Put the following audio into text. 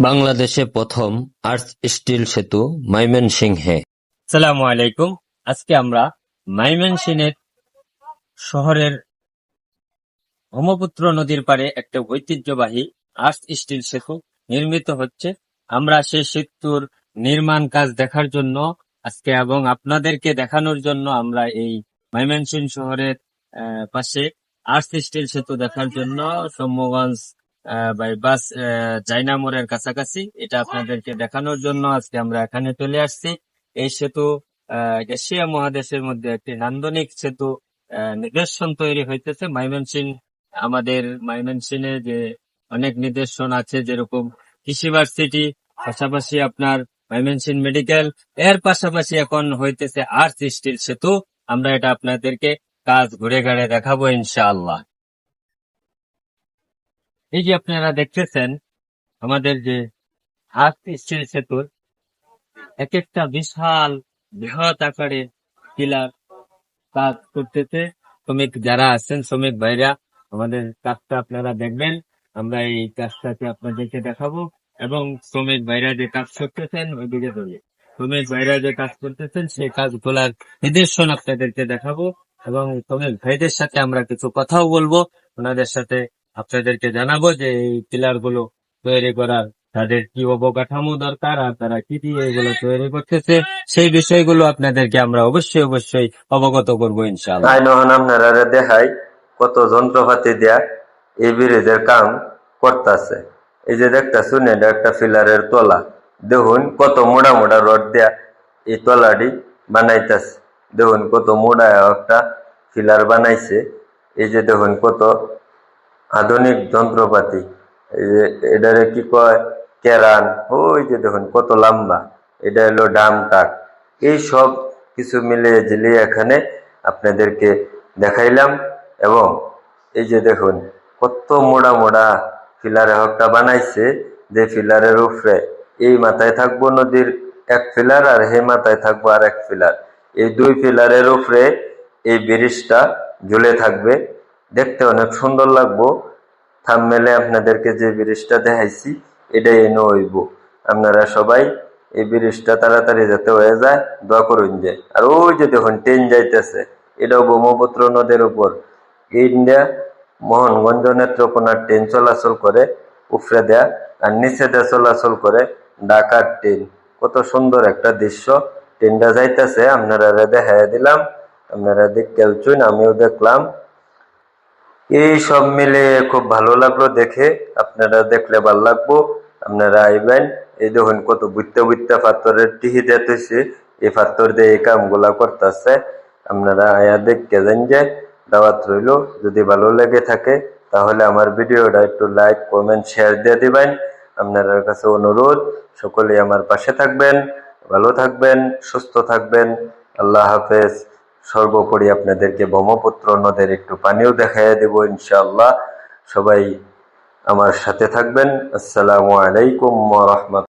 বাংলাদেশে প্রথম arch still সেতু ময়মনসিংহে। সালামু আলাইকুম। আজকে আমরা মাইমেনসিংহের শহরের ব্রহ্মপুত্র নদীর পারে একটা ঐতিহ্যবাহী আর্ট স্টিল সেতু নির্মিত হচ্ছে। আমরা সেই সেতুর নির্মাণ কাজ দেখার জন্য আজকে এবং আপনাদেরকে দেখানোর জন্য আমরা এই ময়মনসিংহ শহরের আহ, পাশে আর্ট স্টিল সেতু দেখার জন্য সৌম্যগঞ্জ বাইবাস চাইনা মোড়ের কাছাকাছি। এটা আপনাদেরকে দেখানোর জন্য আজকে আমরা এখানে চলে আসছি। এই সেতু এশিয়া মহাদেশের মধ্যে একটি নান্দনিক সেতু নিদর্শন তৈরি হইতেছে। ময়মনসিং, আমাদের ময়মনসিংহে যে অনেক নিদর্শন আছে, যেরকম কৃষি ভার্সিটি পাশাপাশি আপনার ময়মনসিং মেডিকেল। এর পাশাপাশি এখন হইতেছে আর্থ স্টিল সেতু। আমরা এটা আপনাদেরকে কাজ ঘুরে ঘুরে দেখাবো ইনশাআল্লাহ। এই যে আপনারা দেখতেছেন, আমাদের যে আর্থ স্টিল সেতুর এক একটা বিশাল বৃহৎ আকারে পিলার কাজ করতেছে। শ্রমিক যারা আছেন, শ্রমিক ভাইরা, আমাদের কাজটা আপনারা দেখবেন। আমরা এই কাজটাকে আপনাদেরকে দেখাবো এবং শ্রমিক ভাইরা যে কাজ করতেছেন, ওইদিকে ধরে শ্রমিক ভাইরা যে কাজ করতেছেন, সেই কাজগুলার নিদর্শন আপনাদেরকে দেখাবো এবং শ্রমিক ভাইদের সাথে আমরা কিছু কথাও বলব। ওনাদের সাথে আপনাদেরকে জানাব যে এই পিলারগুলো তৈরি করার তাদের কি অবকাঠামো দরকার আর তারা কি দিয়ে এগুলো তৈরি করতেছে, সেই বিষয়গুলো আপনাদেরকে আমরা অবশ্যই অবশ্যই অবগত করব ইনশাআল্লাহ। আই আপনারা দেখাই কত যন্ত্রপাতি দেয়া এই ব্রিজের কাম করতেছে। এই যে দেখতেছুন, এটা একটা ফিলারের তলা। দেখুন, কত মোড়া মোড়া রড দিয়া এই তলাটি বানাইতেছে। দেখুন, কত মোড়া একটা ফিলার বানাইছে। এই যে দেখুন, কত আধুনিক যন্ত্রপাতি। এই যে এটারে কি কয়? কেরান। ওই যে দেখুন, কত লম্বা। এটা হলো ডাম টাক এই সব কিছু মিলিয়ে ঝিলিয়ে এখানে আপনাদেরকে দেখাইলাম এবং এই যে দেখুন, কত মোড়া মোড়া ফিলারে হকটা বানাইছে যে ফিলারের উপরে। এই মাথায় থাকব নদীর এক ফিলার আর হে মাথায় থাকব আর এক ফিলার। এই দুই ফিলারের উপরে এই ব্রিজটা ঝুলে থাকবে। দেখতে অনেক সুন্দর লাগবো। থামমেলে আপনাদেরকে যে ব্রিজটা দেখাইছি, এটাই এনে হইব। আপনারা সবাই এই ব্রিজটা তাড়াতাড়ি যাতে হয়ে যায়, দোয়া করুন যে। আর ওই যে দেখুন ট্রেন যাইতেছে। এটাও ব্রহ্মপুত্র নদের উপর। ইন্ডিয়া মোহনগঞ্জ নেত্রকোনার ট্রেন চলাচল করে উফরে দেয়া আর নিচে দেয়া চলাচল করে ঢাকার ট্রেন কত সুন্দর একটা দৃশ্য। ট্রেনটা যাইতেছে, আপনারা দেখাই দিলাম। আপনারা দেখতেন আমিও দেখলাম। এই সব মিলে খুব ভালো লাগল দেখে। আপনারা দেখলে ভালো লাগবো। আপনারা আইবেন। এই দেখুন কত বুঝতে বুঝতে পাথরের টিহি দিতেছে এই পাথর দিয়ে এই কামগুলা করতেছে। আপনারা আয়া দেখতে যান যে, দাওয়াত রইল। যদি ভালো লেগে থাকে, তাহলে আমার ভিডিওটা একটু লাইক কমেন্ট শেয়ার দিয়ে দিবেন। আপনাদের কাছে অনুরোধ, সকলেই আমার পাশে থাকবেন, ভালো থাকবেন, সুস্থ থাকবেন। আল্লাহ হাফেজ। সর্বোপরি আপনাদেরকে ব্রহ্মপুত্র নদের একটু পানিও দেখাইয়া দেব ইনশাআল্লাহ। সবাই আমার সাথে থাকবেন। আসসালামু আলাইকুম রহমত